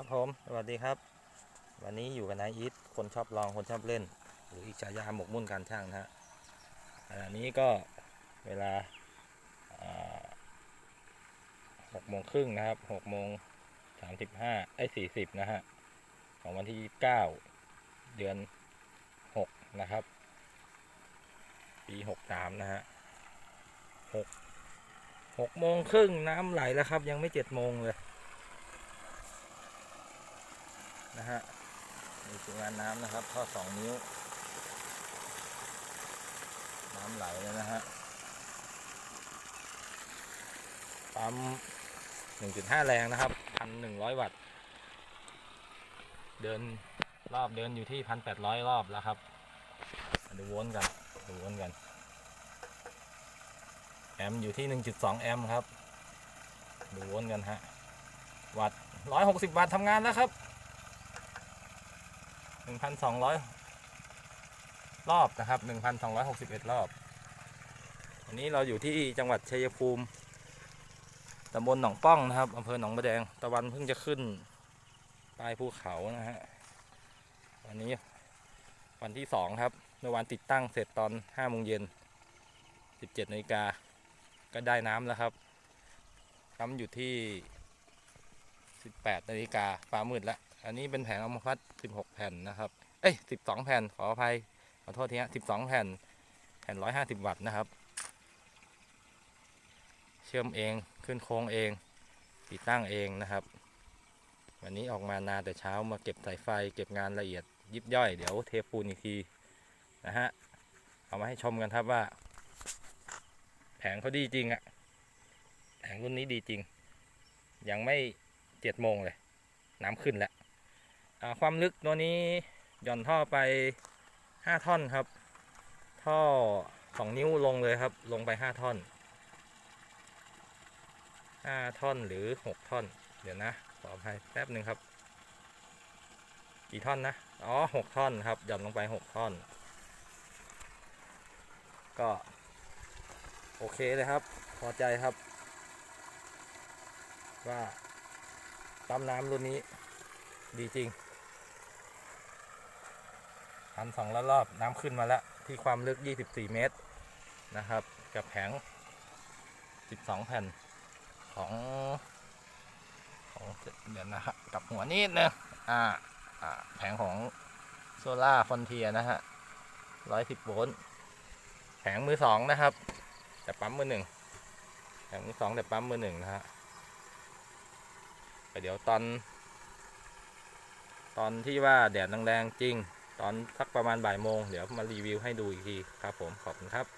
ครับผมสวัสดีครับ วันนี้อยู่กับนายอีทคนชอบลองคนชอบเล่น หรืออีกฉายาหมกมุ่นการช่างนะฮะอันนี้ก็เวลาหกโมงครึ่งนะครับหกโมงสามสิบห้าไอ้สี่สิบนะฮะของวันที่เก้าเดือนหกนะครับ ปีหกสามนะฮะหกหกโมงครึ่งน้ำไหลแล้วครับ ยังไม่เจ็ดโมงเลย นะฮะมีปริมาณน้ำนะครับ ท่อสองนิ้ว น้ำไหลเลยนะฮะปั๊ม1.5แรงนะครับ1,100วัตต์ เดินรอบเดินอยู่ที่1,800รอบแล้วครับดูวนกันดูวนกัน แอมป์อยู่ที่1.2แอมป์ครับ ดูวนกันฮะ วัตต์160วัตต์ทำงานแล้วครับ หนึ่งพันสองร้อยรอบนะครับหนึ่งพันสองร้อยหกสิบเอ็ดรอบ วันนี้เราอยู่ที่จังหวัดชัยภูมิตำบลหนองป้องนะครับอำเภอหนองบัวแดง ตะวันเพิ่งจะขึ้นปลายภูเขานะฮะ วันนี้วันที่สองครับเมื่อวานติดตั้งเสร็จตอนห้าโมงเย็นสิบเจ็ดนาฬิกา ก็ได้น้ำแล้วครับน้ำอยู่ที่ สิบแปดนาฬิกาฟ้ามืดแล้วอันนี้เป็นแผงอัมพัด16 แผ่นนะครับเอ้ย12 แผ่นขออภัยขอโทษทีฮะ12 แผ่นแผ่น 150 วัตต์นะครับ เชื่อมเองขึ้นโค้งเอง ติดตั้งเองนะครับ วันนี้ออกมานานแต่เช้ามาเก็บสายไฟเก็บงานละเอียดยิบย่อยเดี๋ยวเทปูนอีกทีนะฮะเอามาให้ชมกันครับว่า แผงเขาดีจริงอะแผงรุ่นนี้ดีจริง ยังไม่ เจ็ดโมงเลย น้ำขึ้นแล้วความลึกตัวนี้หย่อนท่อไปห้าท่อนครับ ท่อสองนิ้วลงเลยครับ ลงไปห้าท่อนห้าท่อนหรือหกท่อน เดี๋ยวนะขออภัยแป๊บหนึ่งครับ กี่ท่อนนะ อ๋อหกท่อนครับ หย่อนลงไปหกท่อน ก็ โอเคเลยครับ พอใจครับ ว่า ปั๊มน้ำรุ่นนี้ ดีจริงพันสองรอบน้ำขึ้นมาแล้ว ที่ความลึก 24 เมตรนะครับ กับแผง 12 แผ่นของของเดี๋ยวนะฮะกับหัวนิดนึงอ่าอ่าแผงของโซล่าฟอนเทียนะฮะ 110 โวลต์แผงมือสองนะครับ แต่ปั๊มมือหนึ่งแผงมือสองแต่ปั๊มมือหนึ่งนะฮะ เดี๋ยวตอน ตอนที่ว่าแดดแรงๆจริง ตอนสักประมาณบ่ายโมง เดี๋ยวมารีวิวให้ดูอีกทีครับผมขอบคุณครับ